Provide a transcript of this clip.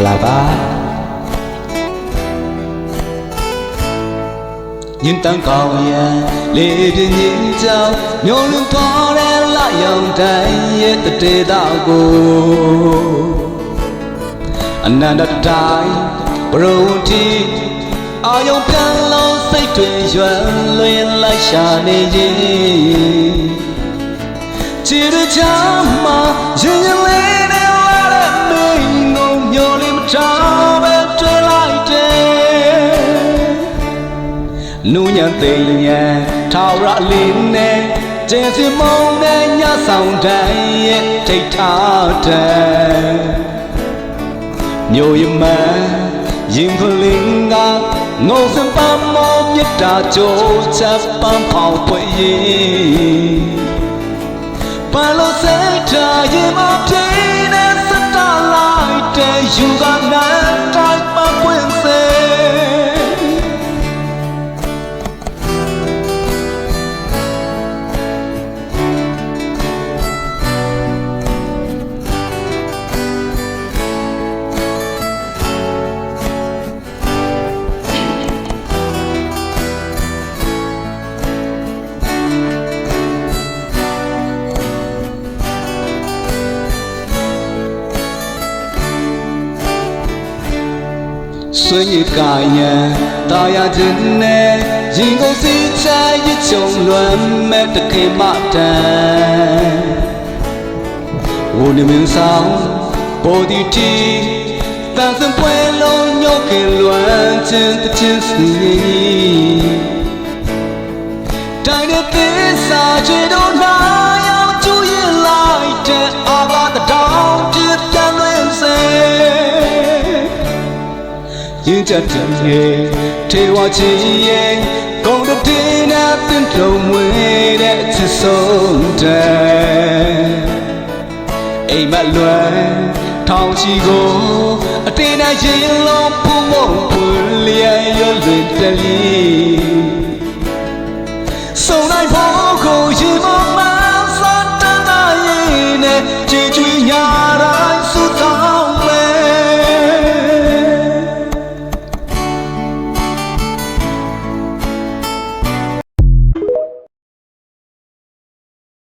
္ဂလာပါညင်တန်းကောင်းရန်လေပြင်းညင်ကြောင်မျိုးလူခေါ်တဲ့လာရောင်တိုင်းရဲ့တတေတော်ကိုအနန္တတိုင်းဘရုံတီအာယုံပြန်လုံးစိတ်တွေရွယ်လွင်လိုက်ရှာနေရင်ချစ်ရချမှာရင်ရင်လေးနဲ့လာ နူးညံသိမ်ညံထာဝရလေးနဲ့ကျင်းစမုံနဲ့ညဆောင်တိုင်းရဲ့ထိတ်ထားတဲ့မြို့ရမန်ရင်ကလင်းကငုံစပန်းမောမြတ်တာကြိုးချက်ပန်းဖောက်ပွေရင်ပါလို့စတာရင်မပြေ ဆွေးရကာယံတာယာခြင်းနဲ့ရင်ကုန်စီချာရချုံလွမ်းမဲ့တခေမတန်ဝိုနေမင်းဆောင်ပေါ်ဒီတီတန်စံပွဲလုံးညော့ခင်လွမ်းခြင်းတခြင်းစီတိုင်းတဲ့သစ္စာချေတို့ ရင်ကြတဲ့ရဲ့ထေဝချီရဲ့ကုန်းတဲ့နာတင်ထုံမွေတဲ့ချစ်ဆုံးတဲ့အိမ်မလွယ်ထောင်ချီကိုအတင်းနဲ့ရင်လုံးဖုံမုံပွလျက်ရွလွင်တလီ